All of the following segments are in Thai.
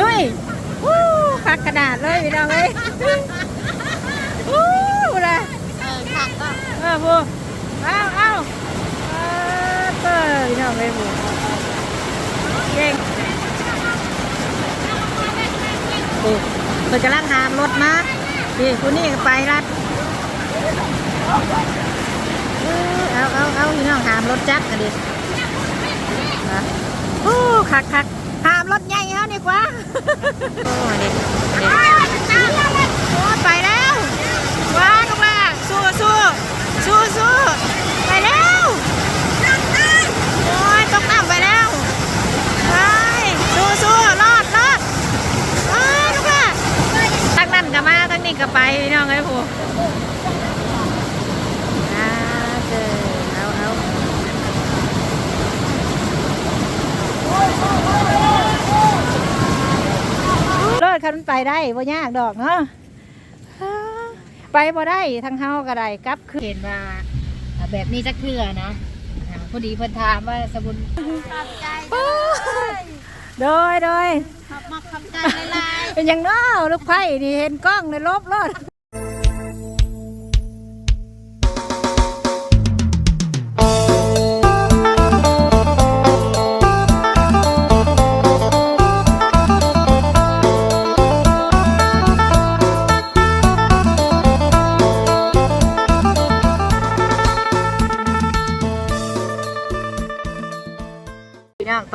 ลุยวู้คักขนาดเลยพี่น้องเอ้ยวู้เลยเออค่ะก็เออพูเอาเอาเออเตอพี่น้องเอ้ยพูเก่งโอ้เพิ่นกำลังหามรถมาพี่คุณนี่ก็ไปรัดเออเอาเอาเอาพี่น้องหามรถจักรกันดินะโอ้คักคักหามรถใหญ่เฮาดีกว่า โอ้เด็กเด็กไปแล้วว้าลูกล่ะสู้สู้สู้สู้ไปแล้วโอ้ยตกน้ำไปแล้วไปสู้สู้รอดรอดไปลูกล่ะตั้งนั่นกับมาตั้งนี่กับไปพี่น้องไอ้ผู้อ่าเจอเอาเอา รอดคันไปได้บ่ยากดอกเนาะไปบ่ได้ทั้งเฮาก็ได้กลับคืนเห็นว่าอ่าแบบนี้จักเทื่อนะอ่าพอดีเพิ่นถามว่าสบุญขอบใจโอ้ยโดยโดยขอบมาขอบใจหลายเป็นหยังเนาะลูกไผ่นี่เห็นกล้องในลบรถ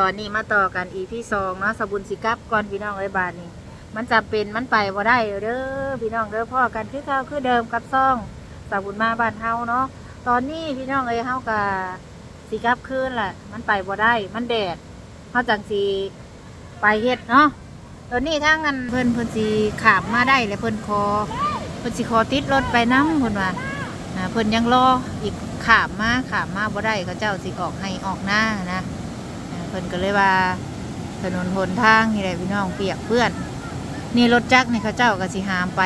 อนนี้มาต่อกันอีพี่สองเนาะสบุญสิกับก่อนพี่น้องเอ้บาทนี้มันจะเป็นมันไปบ่ได้เด้อพี่น้องเด้อพ่อกันคือเก่าคือเดิมกับซ่องสบุญมาบ้านเฮาเนาะตอนนี้พี่น้องเอ้ยเฮากะสิกับคืนแหละมันไปบ่ได้มันแดดเฮาจังสิไปเฮ็ดเนาะตอนนี้ถ้างันเพิ่นเพิ่นสิขามมาได้แล้วเพิ่นขอเพิ่นสิขอติดรถไปนํเพิ่นว่าเพิ่นยังรออีกขามมาขามมาบ่ได้เขาเจ้าสิออกให้ออกหน้านะ เพิ่นก็เลยว่าถนนหนทางนี่แหละพี่น้องเปียกเปื้อน นี่รถจักรนี่เขาเจ้าก็สิหามไป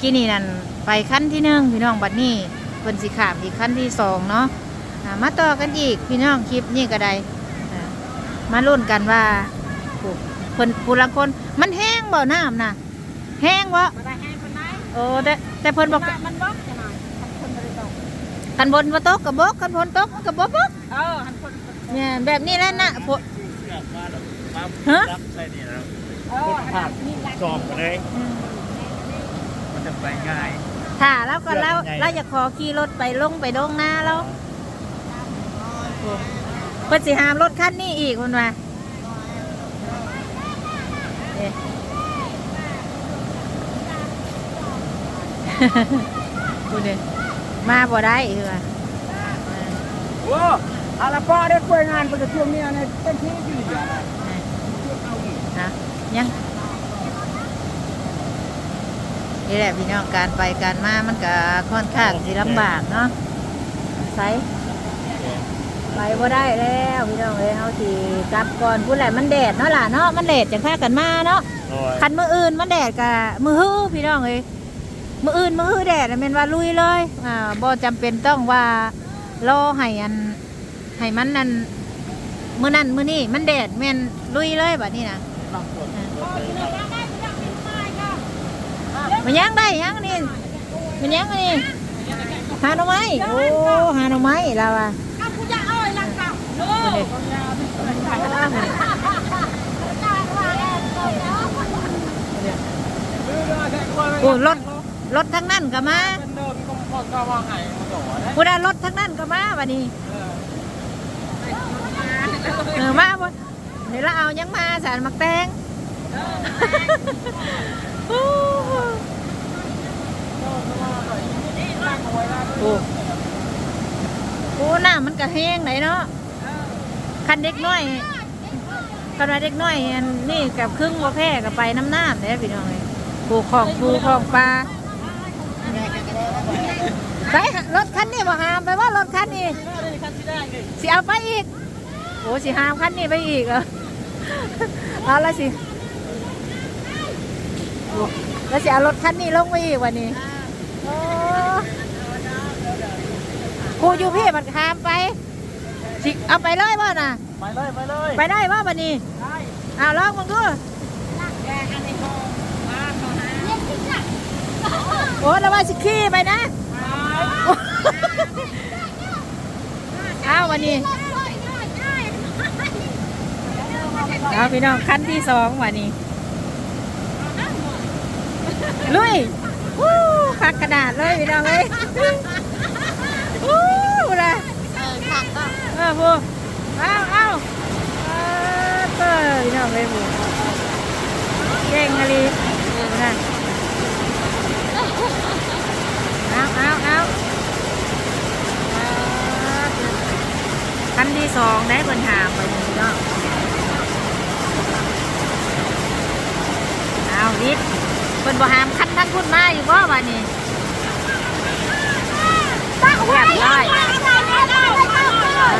กี่นี่นั่นไปขั้นที่หนึ่งพี่น้องบัดนี้เพิ่นสิขามอีกขั้นที่สองเนาะอ่ามาต่อกันอีกพี่น้องคลิปนี่ก็ได้อ่ามาลุ้นกันว่าโอ้เพิ่นผู้ลังคนมันแห้งบ่น้ำน่ะแห้งบ่ๆมาได้ให้คนไหนโอ้แต่แต่เพิ่นบอกมันบล็อกจะหน่อยคนบริโภคคันบนบ่ตกกับบกคันบนตกมันกับบกบกเออหันคน เนี่ยแบบนี้แหล้วนะพวกเชือกมาแบบมาฮะรับใช่นี่นะเอคอนผักจอบกันเลยมันจะไปง่ายถ้าแล้วก็แล้วเสื้อใหญ่เราอยากขอขี่รถไปลงไปลงหน้าแล้วเพิ่นสิหามรถคันนี้อีกคนว่าเอ๊ะคุณเนี่ยมาบ่ได้คือว่าโอ้ อาละป้อได้กล้วยงานเป็นช่วงนี้ในเป็นที่ดีอะนะยังนี่แหละพี่น้องการไปการมามันก็ค่อนข้างสิลำบากเนาะใส่ไปบ่ได้แล้วพี่น้องเอ้ยเฮาสิกลับก่อนพูดแหละมันแดดเนาะล่ะเนาะมันแดดจังพากันมาเนาะโอ้ยคันมื้ออื่นมันแดดกะมือฮื้อพี่น้องเอ้ยมื้ออื่นมื้อฮื้อแดดน่ะแม่นว่าลุยเลยอ่าบ่จำเป็นต้องว่ารอให้อัน ให้มันนั่นมื้อนั้นมื้อนี้มันแดดแม่นลุยเลยบัดนี้นะต้องกดมันยังได้ยังนี่มันยังนี่หาหน่อไม้โอ้หาหน่อไม้แล้วอะเอาผู้ใหญ่เอ้ยลังเก่าโน่โอ้รถรถทั้งนั้นก็มาเป็นเดิมก็พอก็ว่าไงมันต่อได้ผู้ใดรถทั้งนั้นก็มาบัดนี้ เออมาบ่เดี๋ยวเราเอายังมาสารมักแตงโอ้โอ้โอ้น้ำมันก็แห้งไหนเนาะคันเด็กน้อยคันว่าเด็กน้อยนี่กับครึ่งว่าแพ้กับไปน้ำน้ำเนี่ยพี่น้องเลยปลูกของปลูกของปลาไปรถคันนี้บ่หามไปว่ารถคันนี้สิเอาไปอีก อ้สิหามคันนี้ไปอีกเหรอเอาละสิโอ้แล้วสิเอารถคันนี้ลงไปอีกวันนี้โอ้กูอยู่พี่มันหามไปสิเอาไปเลยบ่น่ะ ไปเลยไปเลยไปได้ว่าบันนี้ได้เอาลองมึงดูแกอันในห้องมาเขาหาเรียกที่จ้ะโอ้แล้วว่าสิขี้ไปนะ เอาวันนี้ เอาพี่น้องขั้นที่สองวันนี้ลุยวู้พักกระดาษเลยพี่น้องเลยวู้ละเออผักก็เออพูเอาเอาเออเตยพี่น้องเลยพูเก่งอะไรเออนะเอาเอาเอาขั้นที่สองได้บนหามไปนี่เนาะ เอาดิเพิ่นบ่หามขั้นทั้งพุ่นมาอยู่บ่วันนี้เรียบร้อย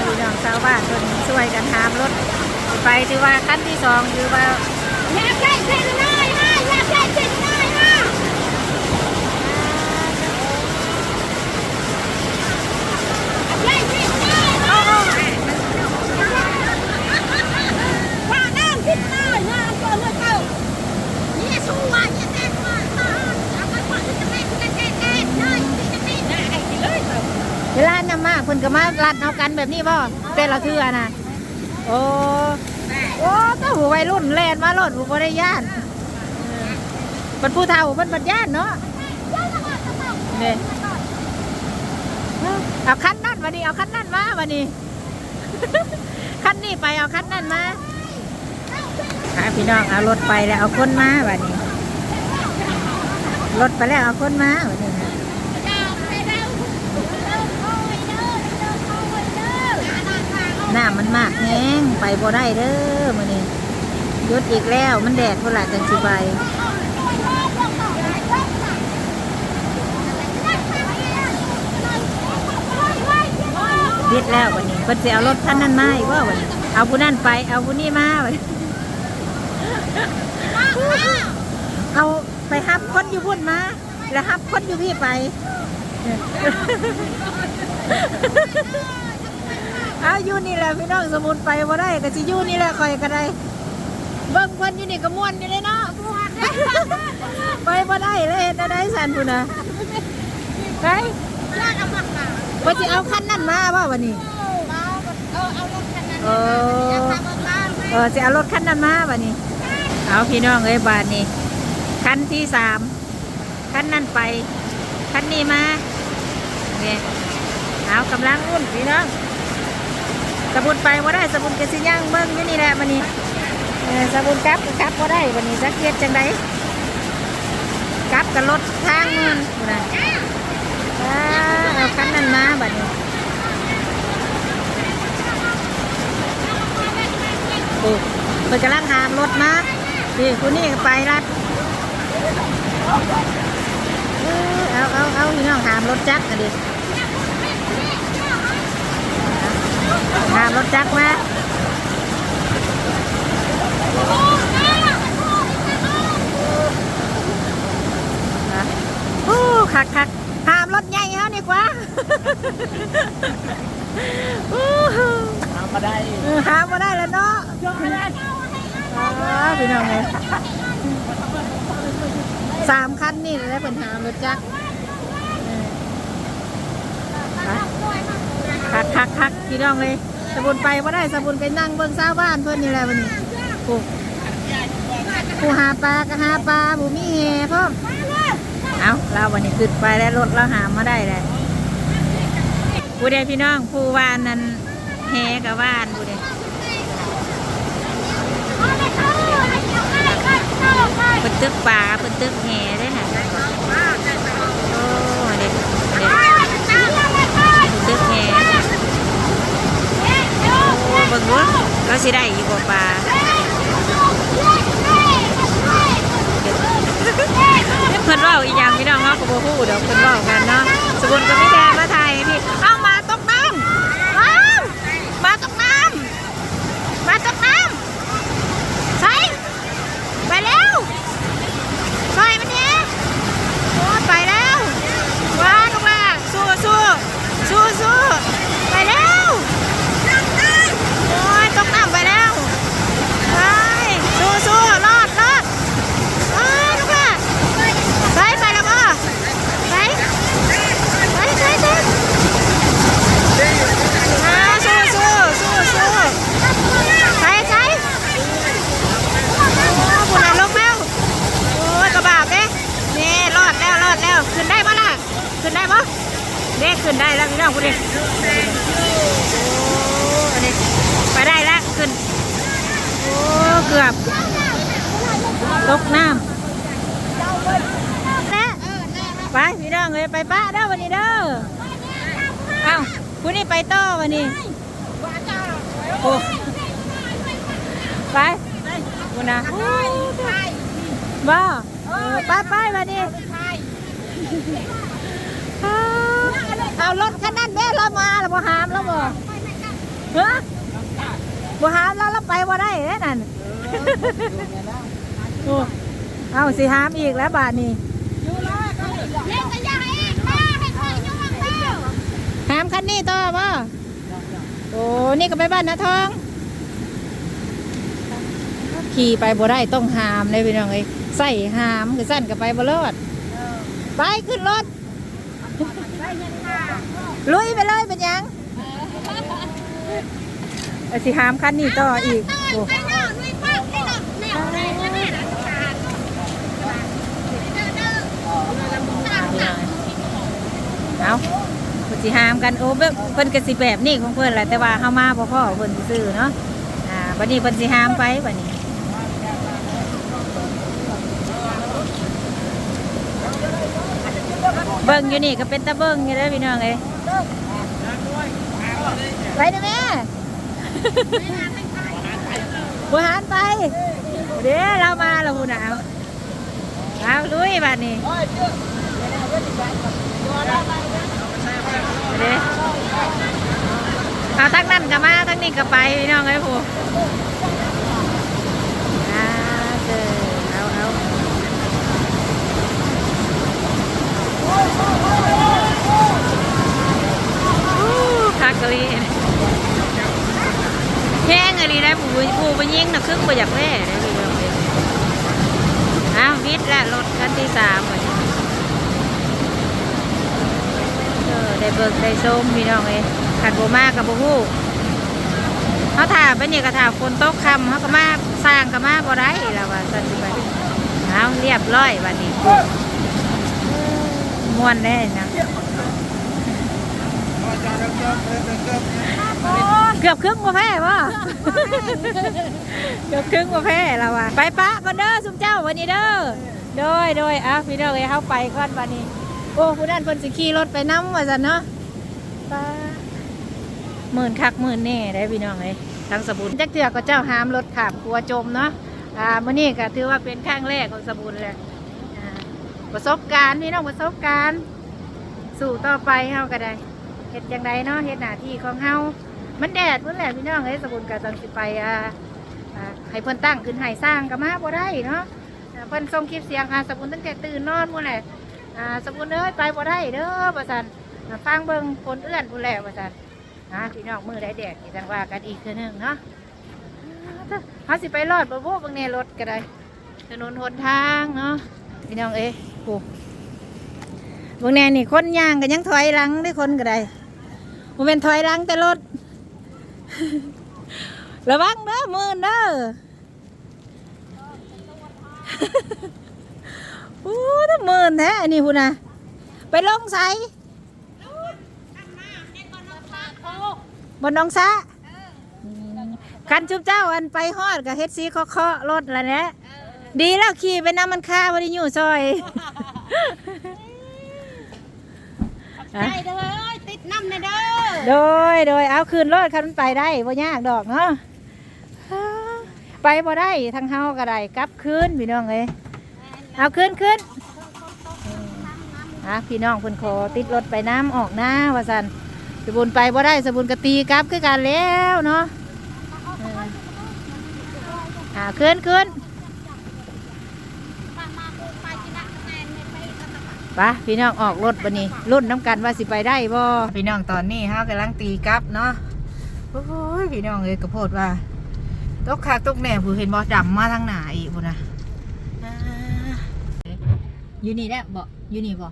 พี่น้องชาวบ้านเพิ่นช่วยกันหามรถไปถือว่าขั้นที่สองถือว่า อยากได้เส้นน้อยฮะอยากได้เส้นน้อยฮะอยากได้เส้นน้อยฮะว่าน้ำพิษน้อยน้ำก็เลือดเก่านี่สู้ว่าจะแก้ว่าเอาไปก่อนจะแก้จะแก้แก้เลยจะแก้ได้เลย เวลานำมา เพิ่นก็มาลัดเอากันแบบนี้บ่เป็นละคืออะนะโอ้โอ้ก็หูวัยรุ่นแลนมารถหูบ่ได้ย่านเออเพิ่นผู้เฒ่าเพิ่นบัดย่านเนาะนี่เอาคันนั่นมาดิเอาคันนั่นมามาดิคันนี้ไปเอาคันนั่นมาหาพี่น้องเอารถไปแล้วเอาคนมาบัดนี้รถไปแล้วเอาคนมาบัดนี้ะ น้ำมันมากแห้งไปบ่ได้เด้อมื้อนี้ยุดอีกแล้วมันแดดพุ่นละจังสิไปดิดแล้ววันนี้เพิ่นสิเอารถคันนั้นมาอีกว่าวันนี้เอาผู้นั้นไป เอาผู้นี้มาวันนี้เอาไปฮับคนอยู่พุ่นมา แล้วฮับคนอยู่พี่ไป อาอยู่นี่แหละพี่น้องสมุนไปบ่ได้ก็สิอยู่นี่แหละคอยก็ได้ เบิ่งเพิ่นอยู่นี่ก็ม่วนอยู่เลยเนาะไปบ่ได้เลยเฮ็ดได้สันพุ่นน่ะไปว่าสิเอาคันนั้นมาบ่วันนี้เออเออสิเอารถคันนั้นมาบัดนี้ เอาพี่น้องเอ้ยบาดนี้คันที่สามคันนั้นไปคันนี้มาเนี่ยเอากำลังอุ่นพี่น้อง สบุนไปว่าได้สบุนกสิย่างเบิ้งอยู่นี่แหละมันนี่สบุนกลับกลับว่าได้วันนี้สักเกียดจังไดกลับกับรถทางเงินนะเอาคันนั้นมาบัดนี้โอ้เปิดกำลังหามรถมาดีคุณนี่ไปรัดเออเอาเอาเอาพี่น้องหามรถจักรกันดิ หามรถจักรมานะโอ้คักคักหามรถใหญ่เฮานี่กว่าโอ้โหทำมาได้เออหามมาได้แล้วเนาะอ๋อพี่น้องเลยสามคันนี่เลยนะเป็นหามรถจักรเออไปคักคักคัก พี่น้องเลยสบุนไปว่าได้สบุนไปนั่งเบิ่งสาวบ้านเพื่อนนี่แหละวันนี้ผู้ผู้หาปลาก็หาปลาผู้มีแห่พ่อมเอาเราวันนี้ขึ้นไปแล้วรถเราหามาได้เลยผู้ใดพี่น้องผู้วานนั้นแห่กับว่านผู้ใดเป็นตึกป่าเป็นตึกแห่ได้น่ะโอ้เด็ดเด็ดเป็นตึกแห่ โอ้ เบิ่งว่าเราสิได้อยู่บ่ปลาเพิ่นว่าอีหยังพี่น้องเนาะก็บ่ฮู้ดอกเพิ่นว่ากันเนาะสมมุติก็มีแค่มาถ่ายให้พี่เอ้ามาตกน้ำว้าวมาตกน้ำมาตกน้ำใส่ไปแล้วใส่มันเนี่ยโอ้ไปแล้วว้าลูกว่าสู้สู้สู้สู้ไปแล้ว โอ้ยตกน้ำไปแล้วไป องคุณดิโอ้อันนี้ไปได้แล้วขึ้น โอ้ เกือบ ตกน้ำและไปพี่น้องเลยไปป้าเด้อวันนี้เด้อเอ้าคุณนี่ไปต่อวันนี้โอ้ไปคุณนะบ้าเออไปไปวันนี้ เอารถคันนั้นแม่เรามาเราบ่หามเราบ่เฮ้บ่หามเราเราไปบ่ได้เด้นั่นโอ้เอาสิหามอีกแล้วบาทนี้เล่นกันยังไงมาให้คอยยุ่งแล้วหามคันนี้ต่อบ่โอ้นี่ก็ไปบ้านนาทอง ขี่ไปบ่ได้ต้องหามเลยพี่น้องเอ้ยใส่หามคือสั้นก็ไปบ่รอดไปขึ้นรถ ลุยไปเลยเป็นหยังเอาสิหามคันนี้ต่ออีกโอ้ไปนอกลุยป้าไปนอกแนวอะไรนะแม่ราชการเด้อเด้อตามหลังเอาเพิ่นสิหามกันโอ้เบิ่งเพิ่นก็สิแบบนี้ของเพิ่นแหละแต่ว่าเฮามาบ่พอเพิ่นซื้อเนาะอ่าบัดนี้เพิ่นสิหามไปบัดนี้ เบิ่งอยู่นี่ก็เป็นตะเบิ่งอยู่เด้อพี่น้องเอ้ยไปเด้อแม่บ่หานไปเด้อเรามาแล้วพุ่นน่ะเอาเอาลุยบัดนี้เด้เอาทั้งนั้นก็มาทั้งนี้ก็ไปพี่น้องเอ้ยผู้อ่าเจอเอาเอาอู้ คักกะลีแห้งอะไรได้ผู้ผู้ไปยิงนะครึ่งไปอยากแว่ได้พี่น้องเอ้ยอ้าววิทย์และรถคันที่สามวันนี้เออได้เบิกได้ส้มพี่น้องเอ้ยขัดโบมากกับโบฮู้เขาถามไปเนี่ยก็ถามคนโต๊ะคำเขาก็มาสร้างก็มาบ่ได้แล้วว่าสันติไปเอาเรียบร้อยวันนี้ ม่วนแน่นะเกือบครึ่งมาแพ้ป่ะเกือบครึ่งมาแพ้แล้วว่ะไปปะก่อนเด้อสุมเจ้าวันนี้เด้อโดยโดยอะพี่น้องเอ้ยเข้าไปก่อนวันนี้ โอ้ผู้นั้นเพิ่นสิขี่รถไปน้ำว่าซั่นเนาะป้าหมื่นคักหมื่นแน่ได้พี่น้องเอ้ยทางสบุญจักเทื่อก็เจ้าหามรถขามครัวจมเนาะอ่ามื้อนี้ก็ถือว่าเป็นครั้งแรกของสบุญแหละอ่า ประสบการณ์พี่น้องประสบการณ์ สู่ต่อไปเฮาก็ได้เฮ็ดจังไดเนาะเฮ็ดหน้าที่ของเฮามันแดดพุ่นแหละพี่น้องเอ้ยสบุญก็ต้องสิไปอ่าให้เพิ่นตั้งขึ้นให้สร้างก็มาบ่ได้เนาะเพิ่นส่งคลิปเสียงหาสบุญตั้งแต่ตื่นนอนพุ่นแหละอ่าสมุนเอ้ยไปบ่ได้เด้อประสันอ่าฟังเบิ่งคนเอื้อนผู้แล้วประสันนะพี่น้องมือได้แดดที่จังว่ากันอีกคือหนึ่งเนาะเขาสิไปรอดบ่บ่เบางแน่รถก็ได้ถนนหนทางเนาะพี่น้องเอ้ ยโอ้บางแน่นี่คนย่างก็ยังถอยหลังได้คนก็ได้บ่เป็นถอยหลังแต่รถระวังเด้อมือเด้ออู้ถ้ามื่นแท้อันนี้คุณนะไปลงใส่บนน้องซะคันชุบเจ้าอันไปฮอดกับเฮ็ดซีเคาะเคาะรถแล้วแหละ ดีแล้วขี่ไปน้ำมันค่าบริยูซอยใจเด้อติดน้ำเด้อโดยโดยเอาคืนรถคันมันไปได้บ่ยากดอกเนาะไปบ่ได้ทางเฮาก็ได้กลับคืนพี่น้องเอ้ยเอาคืนคืนอะพี่น้องเพิ่นขอติดรถไปน้ำออกหน้าว่าซั่นสบุญไปบ่ได้สบุญก็ตีกลับคือกันแล้วเนาะเอออ่าคืนคืน มามากูไปกินละแนนไม่ไปกันละ ไปะพี่น้องออกรถบันนี้รุ่นน้ำกันว่าสิไปได้บ่พี่น้องตอนนี้เฮากำลังตีกลับเนาะโอ้ยพี่น้องเอ้ยกระโพดว่าตกขาตกแหน่ผู้เห็นบ่ดำมาทางหนาอีกพุ่นะอ่ายู่นี่แหละบ่อยู่นี่บ่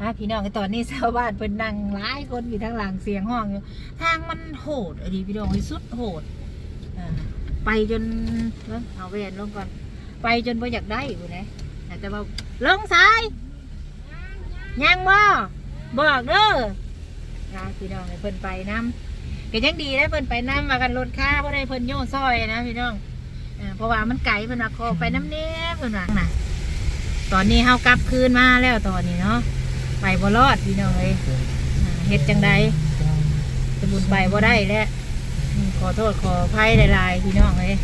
อะพี่น้องตอนนี้ชาวบ้านเพิ่นนั่งหลายคนอยู่ทางหลังเสียงห้องอยู่ทางมันโหดอดีพี่น้องสุดโหดอ่าไปจนเบิ่งเอาแวนลงก่อน ไปจนบ่อยากได้อยู่นะแต่ว่าลงสาย ยังบ่บอกเด้อนะพี่น้องให้เพิ่นไปน้ำก็ยังดีได้เพิ่นไปน้ำมากันรถค่าเพราะได้เพิ่นโย่ซอยนะพี่น้องเออเพราะว่ามันไกลเพิ่นว่าขอไปน้ำเนี้ยเพิ่นว่าน่ะตอนนี้เฮากลับคืนมาแล้วตอนนี้เนาะไปบ่รอดพี่น้องเอ้ยอ่าเฮ็ดจังใดสมุนไปบ่ได้แล้วอืมขอโทษขออภัยหลายๆพี่น้องเอ้ย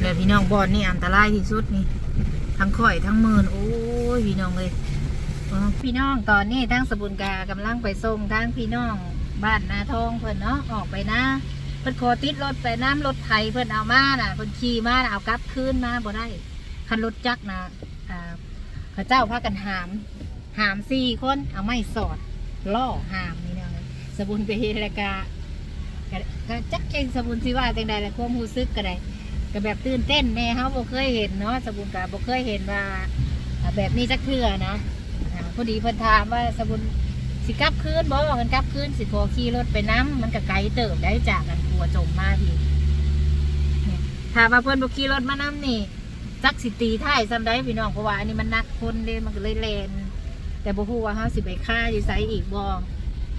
เลยพี่น้องบอนนี่อันตรายที่สุดนี่ทั้งข่อยทั้งมืนโอ้ยพี่น้องเลย อ๋อพี่น้องตอนนี้ทั้งสบุนกากำลังไปส่งทั้งพี่น้องบ้านนาทองเพิ่นเนาะออกไปนะเพิ่นขอติดรถไปน้ำรถไถเพิ่นเอามาน่ะเพิ่นขี่มาน่ะเอากลับคืนมาบ่ได้คันรถจักรนะอ่าพระเจ้าพากันหาม หามสี่คนเอาไม้สอดล่อหามนี่เนาะสบุนไปเฮลก็ก็จักเก่งสบุนสิว่าจังใดแล้วความรู้สึกก็ได้ก็แบบตื่นเต้นแน่เขาบ่เคยเห็นเนาะสบุนกาบ่เคยเห็นว่าแบบนี้จักเทื่อนะ พอดีเพิ่นถามว่าสบุนสิกลับคืนบ่มันกลับคืนสิขอขี่รถไปน้ำมันก็ไกลเติบได้จากกันกลัวจมมาพี่เนี่ยถ้าว่าเพิ่นบ่ขี่รถมาน้ำนี่จักสิตีท้ายซ้ำได้พี่น้องเพราะว่าอันนี้มันนักคนเด้มันก็เลยแลนแต่บ่ฮู้ว่าเฮาสิไปฆ่าอยู่ไสอีกบ่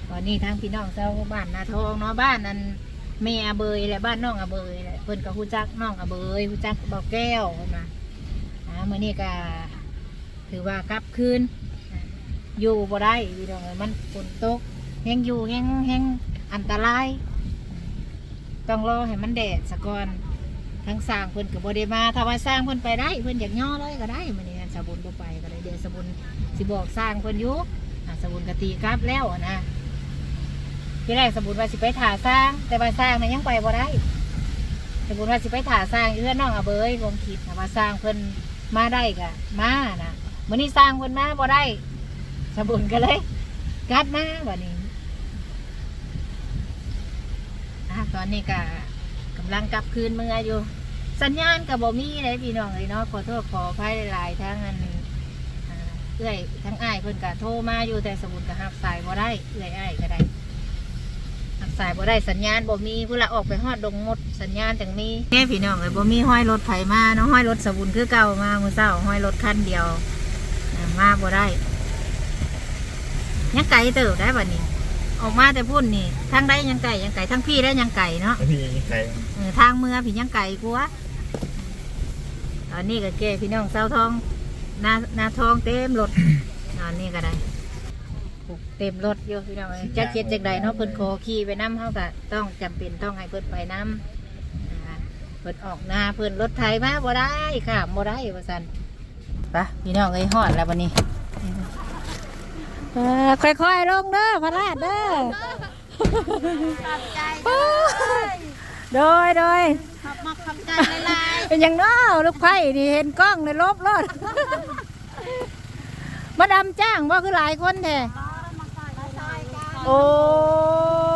ตอนนี้ทางพี่น้องเจ้าบ้านนาทองเนาะบ้านนั้นแม่อเบยและบ้านน้องอเบยแหละเพิ่นก็ฮู้จักน้องอเบยฮู้จักเบาแก้วเพิ่นมาอ่ามื้อนี้ก็ถือว่ากลับคืน อยู่บ่ได้พี่น้องเอ้ยมันฝนตกแฮงอยู่แฮงแฮงอันตราย ต้องรอให้มันแดดซะก่อนทั้งสร้างเพิ่นก็บ่ได้มาถ้าว่าสร้างเพิ่นไปได้เพิ่นอยากย่อเลยก็ได้มื้อนี้สาบุญบ่ไปก็เลยเดี๋ยวสาบุญสิบอกสร้างเพิ่นอยู่อ่าสาบุญก็ตีกลับแล้วอะนะที่แรกสมมติว่าสิไปถ่าสร้าง แต่ว่าสร้างนั้นยังไปบ่ได้สมมติว่าสิไปถ่าสร้างเพื่อนน้องอาเบยผมคิดนะว่าสร้างเพิ่นมาได้กะมานะมื้อนี้สร้างเพิ่นมาบ่ได้ สมบุญก็เลยกัดมาบัดนี้อะตอนนี้ก็กำลังกลับคืนเมืออยู่ สัญญาณกับบ่มีเลยพี่น้องเลยเนาะขอโทษขออภัยหลายๆทั้งอันเอื้อยทั้งอ้ายเพิ่นก็โทรมาอยู่แต่สมุนก็รับสายบ่ได้เอื้อยอ้ายก็ได้รับสายบ่ได้สัญญาณบ่มีผู้ละออกไปฮอดดงมดสัญญาณจังมีแม่พี่น้องเอ้ยบ่มีห้อยรถไผมาเนาะห้อยรถสบุนคือเก่ามามื้อเช้าห้อยรถคันเดียวอ่ามาบ่ได้ ยังไก่เติบได้บัดนี้ ออกมาแต่พุ่นนี่ทางใดยังไก่ยังไก่ทั้งพี่ได้ยังไก่เนาะพี่ใครเออทางเมืองพี่ยังไก่กลัวาตอนนี้ก็แก่พี่น้องเศร้าทองนานาทองเต็มรถตอนนี้ก็ได้เต็มรถอยู่พี่น้องเอ้ยจักเจ็ดจักใดเนาะเพิ่นขอขี่ไปน้ำเฮาก็ต้องจำเป็นต้องให้เพิ่นไปน้ำอ่าเพิ่นออกหน้าเพิ่นรถไถมาบ่ได้ค่ะบ่ได้ว่าซั่นไปะพี่น้องเอ้ยฮอดแล้ววันนี้เออ ค่อยๆลงเด้อพระราชเด้อขอบใจโดยโดยขอบมาขอบใจหลายเป็นอย่างน้อลูกไผ่นี่เห็นกล้องในลบรถมาดำจ้างว่าคือหลายคนแท้ๆมาซอยมาซอยกันโอ้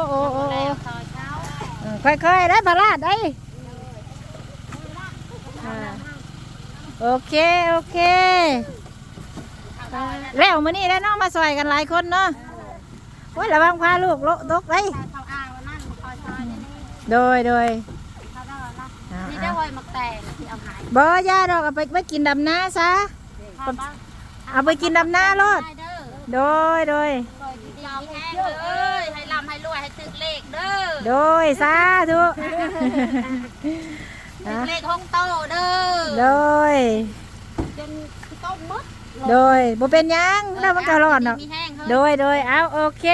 โอ้โอ้แล้วซอยเขาเออค่อยๆได้พระราชได้อ่าโอเค โอเค แล้วมื้อนี้แล้วน้องมาซอยกันหลายคนเนาะโอ้ยระวังพาลูกโลตกได้เขาอ้างว่านั่นคอยซอยนี่โดยโดยเขาได้ว่านะอ่านี่ได้หอยมักแตงที่เอาหายบ่ย่าดอกเอาไปไปกินดำนาซะเอาไปกินดำนาโลดได้เด้อโดยโดยซอยที่ดีแห้งเลยให้ลำให้รวยให้ถึกเลขเด้อ โดยสาธุถึกเลขห้องโตเด้อ โดยจนต้มมด โดยบ่เป็นหยังแล้วมันก็รอดเนาะ มีแห้งเฮ้ยโดยโดยเอาโอเค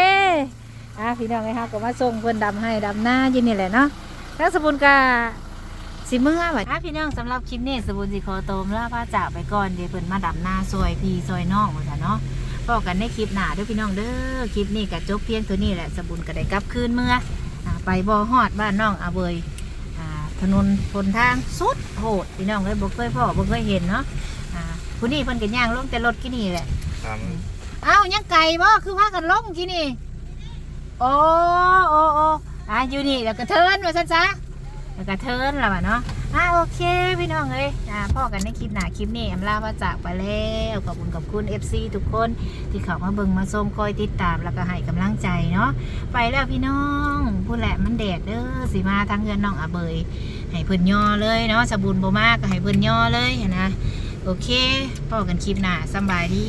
อะพี่น้องไอ้ฮักก็มาส่งเพิ่นดำให้ดำหน้าอยู่นี่แหละเนาะแล้วสบุญกาสิเมื่อว่ะอะพี่น้องสำหรับคลิปนี้สบุญสิขอโตมลาพระจากไปก่อนเดี๋ยวเพิ่นมาดำหน้าซอยพี่ซอยน้องว่าซั่นเนาะพบกันในคลิปหน้าเด้อพี่น้องเด้อคลิปนี้ก็จบเพียงเท่านี้แหละสบุญก็ได้กลับคืนเมื่ออ่าไปบ่ฮอดบ้านน้องอาเบยอ่าถนนหนทางสุดโหดพี่น้องเลยบ่เคยพ่อบ่เคยเห็นเนาะอ่า ผู้นี้เพิ่นก็ย่างลงแต่รถกี่นี่แหละทเอ้ายังไก่บ่คือพากันล้มกี่นี่ โอ้โอ้โอ้อะอยู่นี่แล้วก็เทินว่าซั่นซะแล้วก็เทินแล้วว่ะเนาะอะโอเคพี่น้องเอ้ยอ่าพ่อกันในคลิปหน้าคลิปนี้อำลาพระจากไปแล้วขอบคุณขอบคุณ FC ทุกคนที่เข้ามาเบิ่งมาชมคอยติดตามแล้วก็ให้กำลังใจเนาะไปแล้วพี่น้องพูดแหละมันแดดเด้อสิมาทางเฮือนน้องอาเบยให้เพิ่นย่อเลยเนาะสบุญบ่มากก็ให้เพิ่นย่อเลยนะ โอเคพอกันคลิปหน้าสบายดี